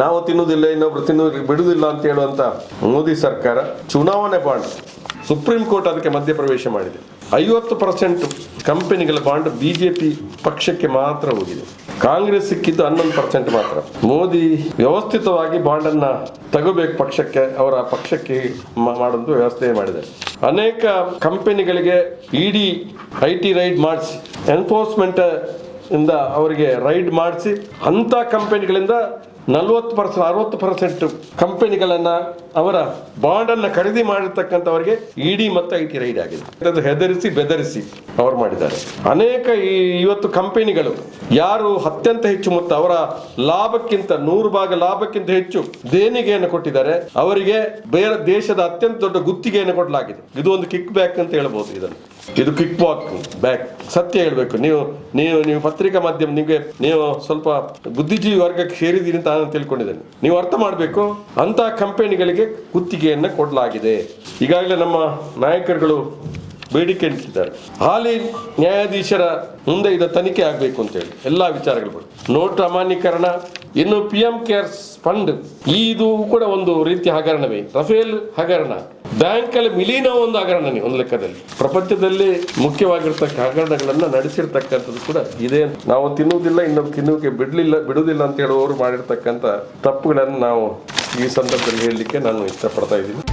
ನಾವು ತಿನ್ನುವುದಿಲ್ಲ, ಇನ್ನೊಬ್ರು ತಿನ್ನೋ ಬಿಡುವುದಿಲ್ಲ ಅಂತ ಹೇಳುವಂತ ಮೋದಿ ಸರ್ಕಾರ ಚುನಾವಣೆ ಬಾಂಡ್ ಸುಪ್ರೀಂ ಕೋರ್ಟ್ ಅದಕ್ಕೆ ಮಧ್ಯಪ್ರವೇಶ ಮಾಡಿದೆ. ಐವತ್ತು ಪರ್ಸೆಂಟ್ ಕಂಪನಿಗಳ ಬಾಂಡ್ ಬಿಜೆಪಿ ಪಕ್ಷಕ್ಕೆ ಮಾತ್ರ ಹೋಗಿದೆ. ಕಾಂಗ್ರೆಸ್ ಸಿಕ್ಕಿದ್ದು ಹನ್ನೊಂದು ಪರ್ಸೆಂಟ್ ಮಾತ್ರ. ಮೋದಿ ವ್ಯವಸ್ಥಿತವಾಗಿ ಬಾಂಡನ್ನ ತಗೋಬೇಕು ಪಕ್ಷಕ್ಕೆ, ಅವರ ಪಕ್ಷಕ್ಕೆ ಮಾಡುವಂತ ವ್ಯವಸ್ಥೆ ಮಾಡಿದೆ ಅನೇಕ ಕಂಪನಿಗಳಿಗೆ ಇಡಿ, ಐ ಟಿ ರೈಡ್ ಮಾಡಿಸಿ, ಎನ್ಫೋರ್ಸ್ಮೆಂಟ್ ಇಂದ ಅವರಿಗೆ ರೈಡ್ ಮಾಡಿಸಿ, ಅಂಥ ಕಂಪನಿಗಳಿಂದ ನಲವತ್ತು ಪರ್ಸೆಂಟ್ ಅರವತ್ತು ಪರ್ಸೆಂಟ್ ಕಂಪನಿಗಳನ್ನ ಅವರ ಬಾಂಡನ್ನು ಖರೀದಿ ಮಾಡಿರ್ತಕ್ಕಂಥವರಿಗೆ ಇಡಿ ಮತ್ತು ಐ ಟಿ ರೈಡ್ ಆಗಿದೆ. ಅದು ಹೆದರಿಸಿ, ಬೆದರಿಸಿ ಅವರು ಮಾಡಿದ್ದಾರೆ. ಅನೇಕ ಈ ಇವತ್ತು ಕಂಪನಿಗಳು, ಯಾರು ಅತ್ಯಂತ ಹೆಚ್ಚು ಮೊತ್ತ ಅವರ ಲಾಭಕ್ಕಿಂತ, ನೂರು ಭಾಗ ಲಾಭಕ್ಕಿಂತ ಹೆಚ್ಚು ದೇಣಿಗೆಯನ್ನು ಕೊಟ್ಟಿದ್ದಾರೆ. ಅವರಿಗೆ ಬೇರೆ ದೇಶದ ಅತ್ಯಂತ ದೊಡ್ಡ ಗುತ್ತಿಗೆಯನ್ನು ಕೊಡಲಾಗಿದೆ. ಇದು ಒಂದು ಕಿಕ್ ಬ್ಯಾಕ್ ಅಂತ ಹೇಳ್ಬೋದು ಇದನ್ನು. ಇದು ಕಿಕ್ ಬಾಕ್ ಬ್ಯಾಕ್ ಸತ್ಯ ಹೇಳಬೇಕು. ನೀವು ನೀವು ನೀವು ಪತ್ರಿಕಾ ಮಾಧ್ಯಮ, ನಿಮಗೆ, ನೀವು ಸ್ವಲ್ಪ ಬುದ್ಧಿಜೀವಿ ವರ್ಗಕ್ಕೆ ಸೇರಿದ್ದೀರಿ ಅಂತ ನಾನು ತಿಳ್ಕೊಂಡಿದ್ದೇನೆ. ನೀವು ಅರ್ಥ ಮಾಡಬೇಕು? ಅಂತ ಕಂಪನಿಗಳಿಗೆ ಗುತ್ತಿಗೆಯನ್ನು ಕೊಡಲಾಗಿದೆ. ಈಗಾಗಲೇ ನಮ್ಮ ನಾಯಕರುಗಳು ಬೇಡಿಕೆ ಇಟ್ಟಿದ್ದಾರೆ. ಹಾಲಿ ನ್ಯಾಯಾಧೀಶರ ಮುಂದೆ ಇದು ತನಿಖೆ ಆಗಬೇಕು ಅಂತೇಳಿ ಎಲ್ಲ ವಿಚಾರಗಳು ಬರುತ್ತೆ ನೋಟ್ ಅಮಾನ್ಯೀಕರಣ, ಇನ್ನು ಪಿ ಎಂ ಕೇರ್ಸ್ ಫಂಡ್ ಇದು ಕೂಡ ಒಂದು ರೀತಿಯ ಹಗರಣವೇ. ರಫೇಲ್ ಹಗರಣ. ಬ್ಯಾಂಕ್ ಅಲ್ಲಿ ಮಿಲೀನ ಒಂದು ಹಗರಣನೇ ಒಂದು ಲೆಕ್ಕದಲ್ಲಿ. ಪ್ರಪಂಚದಲ್ಲಿ ಮುಖ್ಯವಾಗಿರ್ತಕ್ಕ ಹಗರಣಗಳನ್ನ ನಡೆಸಿರ್ತಕ್ಕಂಥದ್ದು ಕೂಡ ಇದೆ ನಾವು ತಿನ್ನುವುದಿಲ್ಲ ಇನ್ನೊಂದು ತಿನ್ನುವಿಕೆ ಬಿಡಲಿಲ್ಲ, ಬಿಡುವುದಿಲ್ಲ ಅಂತ ಹೇಳುವವರು ಮಾಡಿರ್ತಕ್ಕಂಥ ತಪ್ಪುಗಳನ್ನು ನಾವು ಈ ಸಂದರ್ಭದಲ್ಲಿ ಹೇಳಲಿಕ್ಕೆ ನಾನು ಇಷ್ಟಪಡ್ತಾ ಇದ್ದೀನಿ.